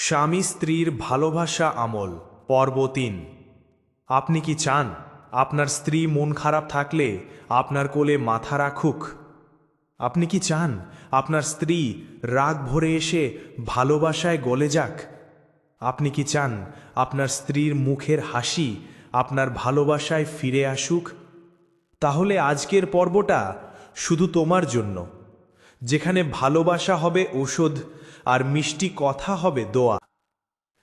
স্বামী স্ত্রীর ভালোবাসা আমল। পর্ব তিন। আপনি কি চান আপনার স্ত্রী মন খারাপ থাকলে আপনার কোলে মাথা রাখুক? আপনি কি চান আপনার স্ত্রী রাগ ভরে এসে ভালোবাসায় গলে যাক? আপনি কি চান আপনার স্ত্রীর মুখের হাসি আপনার ভালোবাসায় ফিরে আসুক? তাহলে আজকের পর্বটা শুধু তোমার জন্য। যেখানে ভালোবাসা হবে ওষুধ আর মিষ্টি কথা হবে দোয়া।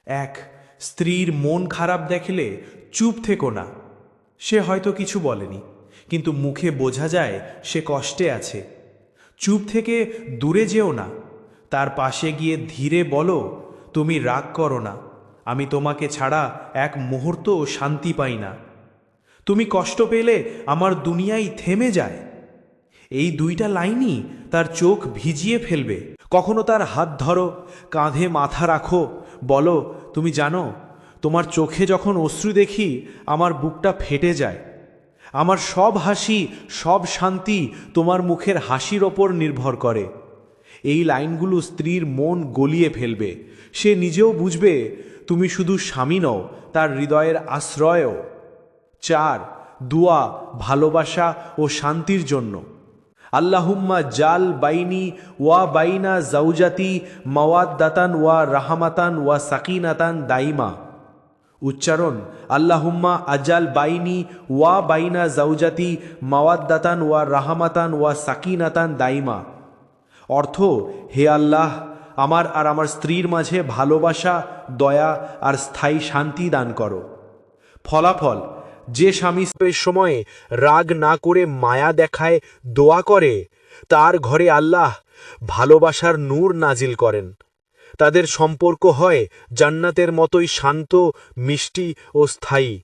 এক, স্ত্রীর মন খারাপ দেখলে চুপ থেকো না। সে হয়তো কিছু বলেনি, কিন্তু মুখে বোঝা যায় সে কষ্টে আছে। চুপ থেকে দূরে যেও না, তার পাশে গিয়ে ধীরে বলো, তুমি রাগ করো না, আমি তোমাকে ছাড়া এক মুহূর্তও শান্তি পাই না। তুমি কষ্ট পেলে আমার দুনিয়াই থেমে যায়। এই দুইটা লাইনই তার চোখ ভিজিয়ে ফেলবে। কখনো তার হাত ধরো, কাঁধে মাথা রাখো, বলো, তুমি জানো, তোমার চোখে যখন অশ্রু দেখি, আমার বুকটা ফেটে যায়। আমার সব হাসি, সব শান্তি তোমার মুখের হাসির ওপর নির্ভর করে। এই লাইনগুলো স্ত্রীর মন গলিয়ে ফেলবে। সে নিজেও বুঝবে, তুমি শুধু স্বামী নও, তার হৃদয়ের আশ্রয়ও। চার, দুয়া, ভালোবাসা ও শান্তির জন্য। আল্লাহুম্মা জাল বাইনি ওয়া বাইনা জাউজাতি মাওয়াদ্দাতান ওয়া রাহামাতান ওয়া সাকিনাতান দাইমা। উচ্চারণ, আল্লাহুম্মা আজাল বাইনি ওয়া বাইনা জাউজাতি মাওয়াদ্দাতান ওয়া রাহামাতান ওয়া সাকিনাতান দাইমা। অর্থ, হে আল্লাহ, আমার আর আমার স্ত্রীর মাঝে ভালোবাসা, দয়া আর স্থায়ী শান্তি দান করো। ফলাফল যে স্বামী স্ত্রীর সময়ে রাগ না করে মায়া দেখায়, দোয়া করে, তার ঘরে আল্লাহ ভালোবাসার নূর নাজিল করেন। তাদের সম্পর্ক হয় জান্নাতের মতোই শান্ত, মিষ্টি ও স্থায়ী।